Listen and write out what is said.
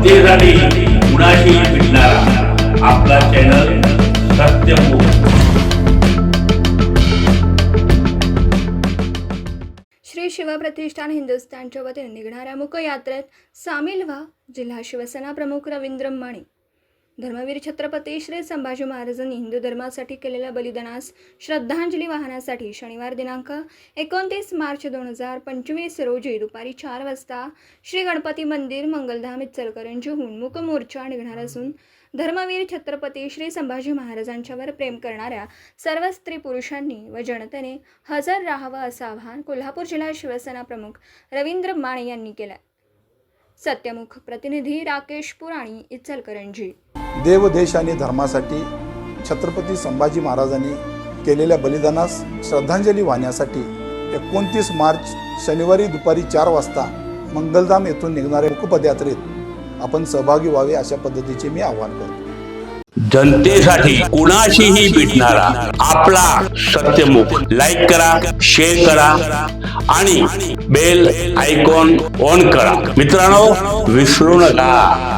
जनतेसाठी कुणाशी भेटणारा आपला चॅनल सत्यमुख श्री शिवप्रतिष्ठान हिंदुस्थानच्या वतीने निघणाऱ्या मुखयात्रेत सामील व्हा जिल्हा शिवसेना प्रमुख रवींद्र माने धर्मवीर छत्रपती श्री संभाजी महाराजांनी हिंदू धर्मासाठी केलेल्या बलिदानास श्रद्धांजली वाहण्यासाठी शनिवार दिनांक एकोणतीस मार्च दोन हजार पंचवीस रोजी दुपारी चार वाजता श्री गणपती मंदिर मंगलधाम इचलकरंजीहून मुखमोर्चा निघणार असून धर्मवीर छत्रपती श्री संभाजी महाराजांच्यावर प्रेम करणाऱ्या सर्व स्त्री पुरुषांनी व जनतेने हजर राहावं असं आवाहन कोल्हापूर जिल्हा शिवसेना प्रमुख रवींद्र माने यांनी केलं सत्यमुख प्रतिनिधी राकेश पुराणी इचलकरंजी. देव देश आणि धर्मासाठी छत्रपती संभाजी महाराजांनी केलेल्या बलिदानास श्रद्धांजली वाहण्यासाठी एकोणतीस मार्च शनिवारी दुपारी चार वाजता मंगलधाम येथून निघणाऱ्या मुखपदयात्रेत आपण सहभागी व्हावे अशा पद्धतीचे मी आवाहन करतो. जनतेसाठी कुणाशीही भेटणारा आपला सत्यमुख लाईक करा शेअर करा आणि बेल आयकॉन ऑन करा. मित्रांनो विसरू नका.